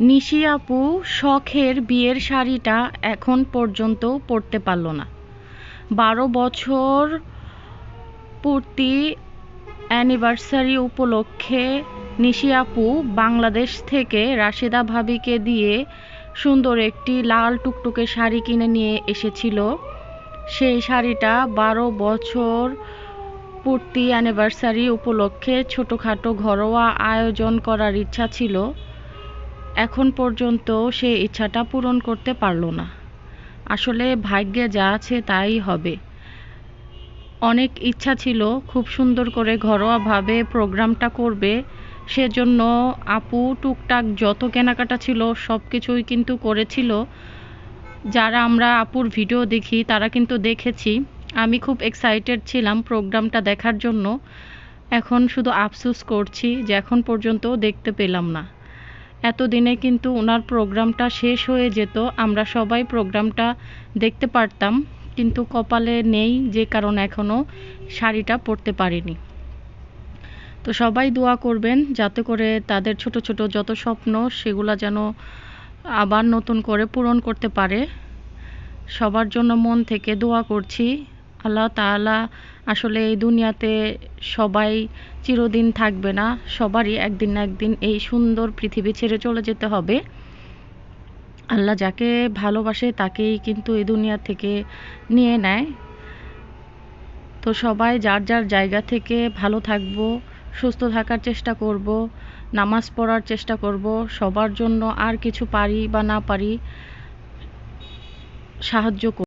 নিশি আপু শখের বিয়ের শাড়িটা এখন পর্যন্ত পরতে পারল না। বারো বছর পূর্তি অ্যানিভার্সারি উপলক্ষে নিশি আপু বাংলাদেশ থেকে রাশেদা ভাবিকে দিয়ে সুন্দর একটি লাল টুকটুকে শাড়ি কিনে নিয়ে এসেছিল। সেই শাড়িটা বারো বছর পূর্তি অ্যানিভার্সারি উপলক্ষে ছোটোখাটো ঘরোয়া আয়োজন করার ইচ্ছা ছিল। এখন পর্যন্ত সে ইচ্ছাটা পূরণ করতে পারল না। আসলে ভাগ্যে যা আছে তাই হবে। অনেক ইচ্ছা ছিল, খুব সুন্দর করে ঘরোয়াভাবে প্রোগ্রামটা করবে, সেজন্য আপু টুকটাক যত কেনাকাটা ছিল সব কিছুই কিন্তু করেছিল। যারা আমরা আপুর ভিডিও দেখি, তারা কিন্তু দেখেছি। আমি খুব এক্সাইটেড ছিলাম প্রোগ্রামটা দেখার জন্য। এখন শুধু আফসোস করছি যে এখন পর্যন্ত দেখতে পেলাম না। এতদিনে কিন্তু ওনার প্রোগ্রামটা শেষ হয়ে যেত, আমরা সবাই প্রোগ্রামটা দেখতে পারতাম, কিন্তু কপালে নেই যে কারণ এখনও শাড়িটা পরতে পারিনি। তো সবাই দোয়া করবেন যাতে করে তাদের ছোট ছোট যত স্বপ্ন সেগুলো যেন আবার নতুন করে পূরণ করতে পারে। সবার জন্য মন থেকে দোয়া করছি। আল্লাহ তাআলা আসলে এই দুনিয়াতে সবাই চিরদিন থাকবে না, সবারই একদিন না একদিন এই সুন্দর পৃথিবী ছেড়ে চলে যেতে হবে। আল্লাহ যাকে ভালোবাসে তাকেই কিন্তু এই দুনিয়া থেকে নিয়ে নেয়। তো সবাই যার যার জায়গা থেকে ভালো থাকব, সুস্থ থাকার চেষ্টা করব, নামাজ পড়ার চেষ্টা করব, সবার জন্য আর কিছু পারি বা না পারি সাহায্য